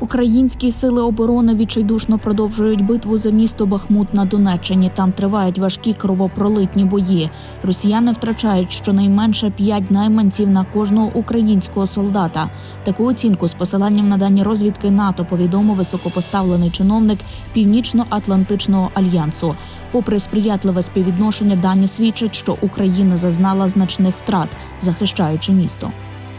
Українські сили оборони відчайдушно продовжують битву за місто Бахмут на Донеччині. Там тривають важкі кровопролитні бої. Росіяни втрачають щонайменше п'ять найманців на кожного українського солдата. Таку оцінку з посиланням на дані розвідки НАТО повідомив високопоставлений чиновник Північно-Атлантичного альянсу. Попри сприятливе співвідношення, дані свідчать, що Україна зазнала значних втрат, захищаючи місто.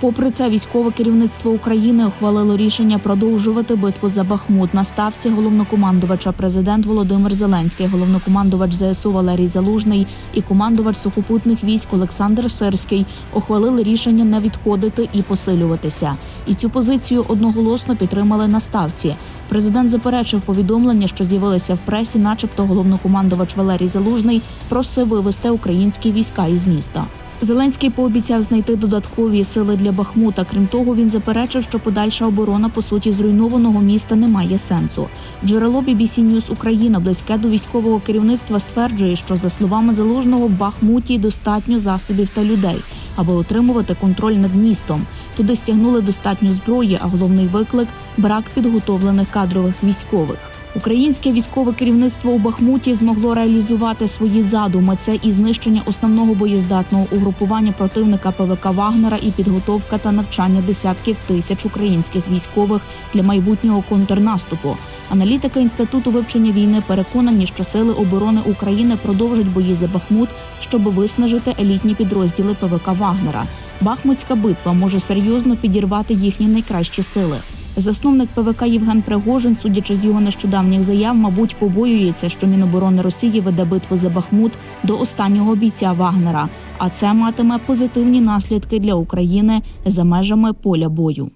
Попри це, військове керівництво України ухвалило рішення продовжувати битву за Бахмут. На ставці головнокомандувача президент Володимир Зеленський, головнокомандувач ЗСУ Валерій Залужний і командувач сухопутних військ Олександр Сирський ухвалили рішення не відходити і посилюватися. І цю позицію одноголосно підтримали на ставці. Президент заперечив повідомлення, що з'явилися в пресі, начебто головнокомандувач Валерій Залужний просив вивести українські війська із міста. Зеленський пообіцяв знайти додаткові сили для Бахмута. Крім того, він заперечив, що подальша оборона по суті зруйнованого міста не має сенсу. Джерело BBC News Україна, близьке до військового керівництва, стверджує, що за словами залужного в Бахмуті достатньо засобів та людей, аби отримувати контроль над містом. Туди стягнули достатньо зброї, а головний виклик брак підготовлених кадрових військових. Українське військове керівництво у Бахмуті змогло реалізувати свої задуми. Це і знищення основного боєздатного угрупування противника ПВК Вагнера, і підготовка та навчання десятків тисяч українських військових для майбутнього контрнаступу. Аналітики інституту вивчення війни переконані, що сили оборони України продовжать бої за Бахмут, щоб виснажити елітні підрозділи ПВК Вагнера. Бахмутська битва може серйозно підірвати їхні найкращі сили. Засновник ПВК Євген Пригожин, судячи з його нещодавніх заяв, мабуть, побоюється, що Міноборони Росії веде битву за Бахмут до останнього бійця Вагнера. А це матиме позитивні наслідки для України за межами поля бою.